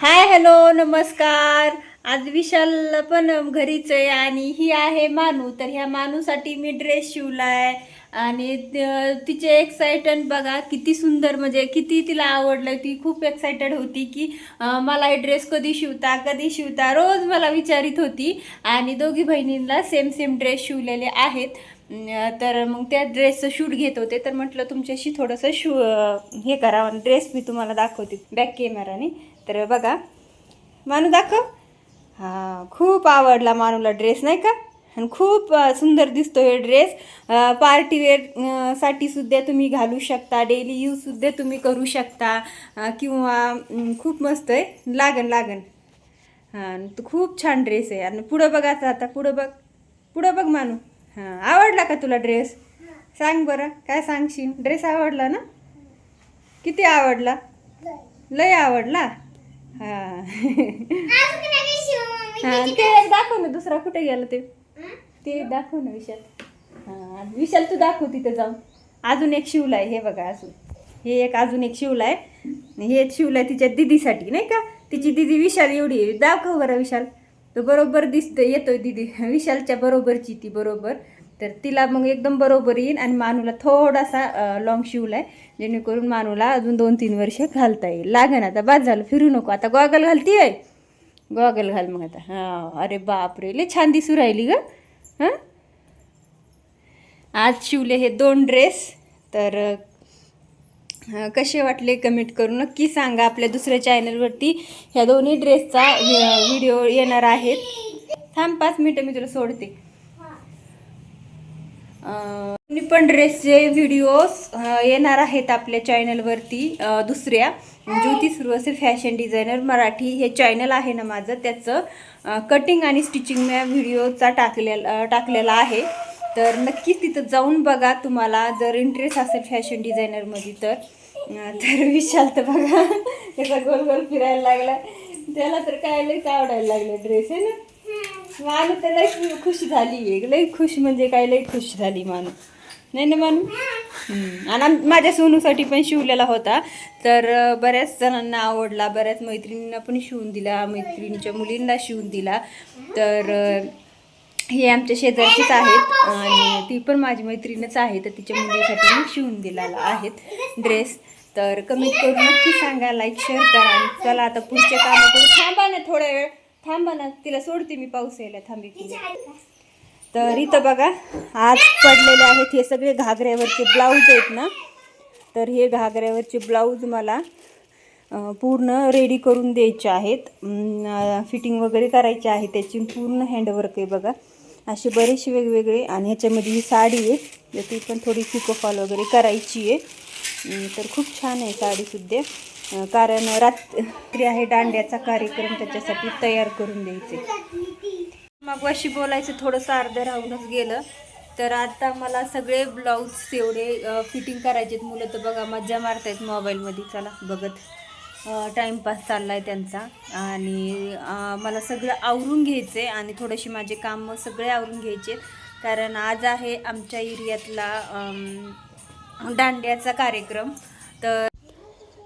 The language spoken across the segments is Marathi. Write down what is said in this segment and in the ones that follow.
हाय हॅलो नमस्कार. आज विशाल पण घरीच आहे आणि ही आहे मानू. तर ह्या मानूसाठी मी ड्रेस शिवलाय. आणि तिचे एक्सायटन बघा किती सुंदर. म्हणजे किती तिला आवडलं ती खूप एक्साइटेड होती की मला हे ड्रेस कधी शिवता कधी शिवता रोज मला विचारित होती. आणि दोघी बहिणींना सेम सेम ड्रेस शिवलेले आहेत. तर मग त्या ड्रेसचं शूट घेत होते. तर म्हटलं तुमच्याशी थोडंसं शू हे करा. ड्रेस मी तुम्हाला दाखवते. बॅक कॅमेराने तर बघा मानू दाखव. हां खूप आवडला मानूला ड्रेस नाही का? आणि खूप सुंदर दिसतो हे ड्रेस पार्टीवेअरसाठी सुद्धा तुम्ही घालू शकता डेली यूजसुद्धा तुम्ही करू शकता. किंवा खूप मस्त आहे. लागन लागन. हां खूप छान ड्रेस आहे आणि पुढं बघायचं आता पुढं बघ. पुढं बघ मानू. हां आवडला का तुला ड्रेस सांग बरं काय सांगशील? ड्रेस आवडला ना? किती आवडला? लय आवडला? हां. हां ते दाखव ना दुसरा कुठे गेला ते. ते दाखव ना विशाल. हां विशाल तू दाखव तिथे जाऊन. अजून एक शिवलाय हे बघा अजून. हे एक अजून एक शिवलाय हे एक शिवलाय तिच्या दिदीसाठी नाही का? तिची दिदी विशाल एवढी आहे. दाखव बरं विशाल. तो बरोबर दिसतो येतोय दिदी. विशालच्या बरोबरची ती बरोबर. तर तिला मग एकदम बरोबर येईल आणि मानूला थोडासा लॉंग आहे जेणेकरून मानूला अजून दोन तीन वर्ष घालता येईल. लागेन आता बाद झालं फिरू नको. आता गॉगल घालती आहे गॉगल घाल मग आता. हां अरे बापरे लय छान दिसू राहिली ग. हां? आज शिवले हे दोन ड्रेस तर कसे वाटले कमेंट करू नक्की सांगा. आपल्या दुसऱ्या चॅनलवरती ह्या दोन्ही ड्रेसचा व्हिडिओ येणार आहेत. थांब पाच मिनटं मी तुला सोडते. अं, पण ड्रेसचे व्हिडिओज येणार आहेत आपल्या चॅनलवरती दुसऱ्या. ज्योती सुरवसे फॅशन डिझायनर मराठी हे चॅनल आहे ना माझं. त्याचं कटिंग आणि स्टिचिंग या व्हिडिओचा टाकलेला टाकलेला आहे. तर नक्कीच तिथं जाऊन बघा तुम्हाला. जर इंटरेस्ट असेल फॅशन डिझायनरमध्ये तर. तर विशाल तर बघा. त्याचा गोल गोल फिरायला लागला त्याला तर काय लयच आवडायला लागलं ड्रेस आहे ना? मानू तर लई खुश झाली. आहे लई खुश म्हणजे काय लई खुश झाली मानू. नाही ना मानू? आणि माझ्या सोनूसाठी पण शिवलेला होता. तर बऱ्याच जणांना आवडला. बऱ्याच मैत्रिणींना पण शिवून दिला. मैत्रिणीच्या मुलींना शिवून दिला. तर हे आमच्या शेजारचीच आहेत. आणि ती पण माझी मैत्रीणच आहे. तर तिच्या मुलीसाठी मी शिवून दिलेला आहेत ड्रेस. तर कमेंट करून नक्की सांगा. लाईक शेअर करा. आणि चला आता पुढचे कामं करू थांबा ना थोडा वेळ. थांबा ना तिला सोडते मी पाऊस यायला थांबे की. तर इथं बघा आज पडलेले आहेत हे सगळे घागऱ्यावरचे ब्लाऊज आहेत ना. तर हे घागऱ्यावरचे ब्लाऊज मला पूर्ण रेडी करून द्यायचे आहेत. फिटिंग वगैरे करायचे आहे त्याची पूर्ण हँडवर्क आहे बघा. असे बरेचसे वेगवेगळे आणि ह्याच्यामध्ये ही साडी आहे तर ती पण थोडी पिकोफॉल वगैरे करायची आहे. तर खूप छान आहे साडीसुद्धा कारण रात्री आहे दांड्याचा कार्यक्रम त्याच्यासाठी तयार करून द्यायचे. मग अशी बोलायचं थोडंसं अर्धं राहूनच गेलं. तर आता मला सगळे ब्लाऊज तेवढे फिटिंग करायचे आहेत. मुलं तर बघा मज्जा मारतायत मोबाईलमध्ये. चला बघत टाईमपास चालला आहे त्यांचा. आणि मला सगळं आवरून घ्यायचं आहे आणि थोडेसे माझे कामं सगळे आवरून घ्यायचे. कारण आज आहे आमच्या एरियातला दांड्याचा कार्यक्रम. तर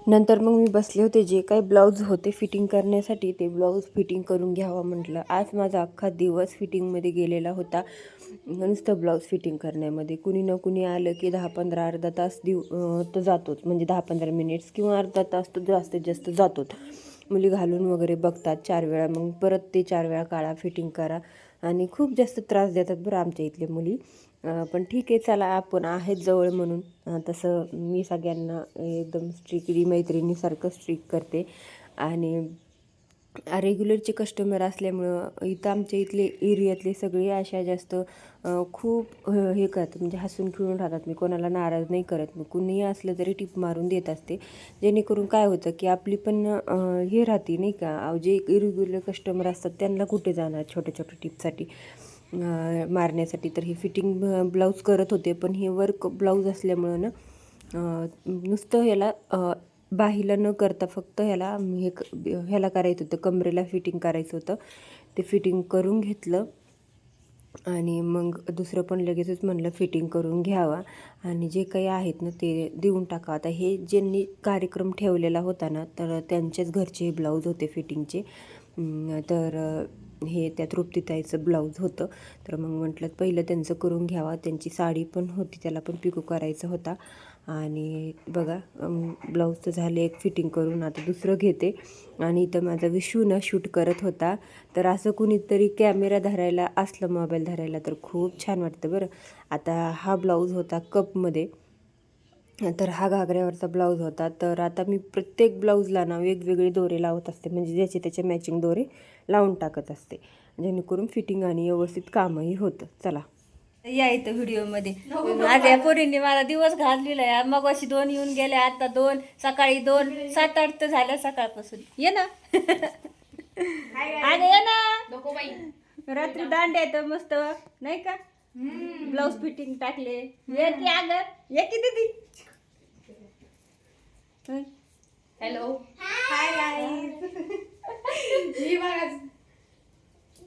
नंतर मग मी बसले होते जे काही ब्लाऊज होते फिटिंग करण्यासाठी ते ब्लाऊज फिटिंग करून घ्यावं म्हटलं. आज माझा अख्खा दिवस फिटिंगमध्ये गेलेला होता. नुसतं ब्लाऊज फिटिंग करण्यामध्ये. कुणी ना कुणी आलं की दहा पंधरा अर्धा तास दिव तर तो जातोच. म्हणजे दहा पंधरा मिनिट्स किंवा अर्धा तास तो जास्तीत जास्त जातोच. मुली घालून वगैरे बघतात चार वेळा. मग परत ते चार वेळा काढा फिटिंग करा. आणि खूप जास्त त्रास देतात बरं आमच्या इथले मुली. पण ठीक आहे चला आपण आहेत जवळ म्हणून. तसं मी सगळ्यांना एकदम स्ट्रिकली मैत्रिणीसारखं स्ट्रिक करते. आणि रेग्युलरचे कस्टमर असल्यामुळं इथं आमच्या इथले एरियातले सगळे अशा जास्त खूप हे करतात. म्हणजे हसून खिळून राहतात. मी कोणाला नाराज नाही करत. मी कुणीही असलं तरी टिप मारून देत असते. जेणेकरून काय होतं की आपली पण हे राहते नाही का? जे इरेग्युलर कस्टमर असतात त्यांना कुठे जाणार छोट्या छोट्या टिपसाठी मारण्यासाठी. तर हे फिटिंग ब्लाऊज करत होते पण हे वर्क ब्लाऊज असल्यामुळं ना नुसतं ह्याला बाहीला न करता फक्त ह्याला हे क- ह्याला करायचं होतं कमरेला फिटिंग करायचं होतं. ते फिटिंग करून घेतलं आणि मग दुसरं पण लगेचच म्हणलं फिटिंग करून घ्यावा. आणि जे काही आहेत ना ते देऊन टाका. आता हे ज्यांनी कार्यक्रम ठेवलेला होता ना तर त्यांच्याच घरचे ब्लाऊज होते फिटिंगचे तर हे त्या तृप्तीताईचं ब्लाऊज होतं. तर मग म्हटलं पहिलं त्यांचं करून घ्यावा. त्यांची साडी पण होती त्याला पण पिको करायचा होता. आणि बघा ब्लाऊज तर झाले एक फिटिंग करून आता दुसरं घेते. आणि इथं माझा विशू ना शूट करत होता. तर असं कुणीतरी कॅमेरा धरायला असलं मोबाईल धरायला तर खूप छान वाटतं बरं. आता हा ब्लाऊज होता कपमध्ये. तर हा घागऱ्यावरचा ब्लाऊज होता. तर आता मी प्रत्येक ब्लाऊजला ना वेगवेगळे दोरे लावत असते. म्हणजे ज्याचे त्याचे मॅचिंग दोरे लावून टाकत असते. जेणेकरून फिटिंग आणि व्यवस्थित कामही होतं. चला. या इथं व्हिडिओमध्ये माझ्या पोरींनी मला दिवस घाललेला आहे मग अशी दोन येऊन गेल्या आता दोन सकाळी दोन सात आठ तर झाल्या सकाळपासून. ये ना. अगं ये ना. रात्री दांड्या येतं मस्त. नाही का? ब्लाऊज फिटिंग टाकले. ये की अगं ये की दीदी. हॅलो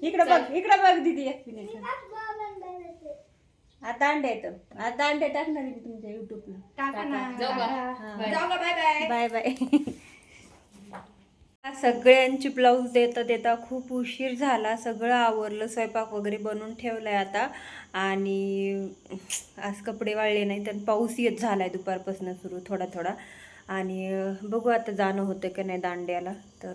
इकडं बघ इकडं बघ दीदी एक मिनिट आता अंडे येतं आता अंडे टाकणार मी तुमच्या युट्यूबला जाऊ का? बाय बाय सगळ्यांची ब्लाऊज देता देता खूप उशीर झाला. सगळं आवरलं स्वयंपाक वगैरे बनवून ठेवलाय आता. आणि आज कपडे वाळले नाही तर पाऊस येत झाला आहे दुपारपासून सुरू थोडा थोडा. आणि बघू आता जाणं होतं की नाही दांड्याला. तर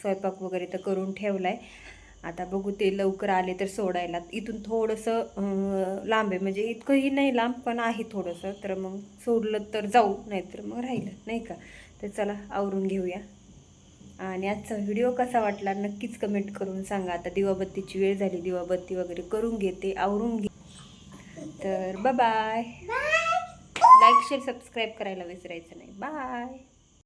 स्वयंपाक वगैरे तर करून ठेवला आहे आता बघू ते लवकर आले तर सोडायला. इथून थोडंसं लांब आहे. म्हणजे इतकंही नाही लांब पण आहे थोडंसं. तर मग सोडलं तर जाऊ नाहीतर मग राहिलं नाही का? तर चला आवरून घेऊया. आणि आजचा व्हिडिओ कसा वाटला नक्कीच कमेंट करून सांगा. आता दिवाबत्तीची वेळ झाली. दिवाबत्ती वगैरे करून घेते आवरून घे. तर बाय लाईक शेअर सबस्क्राईब करायला विसरायचं नाही. बाय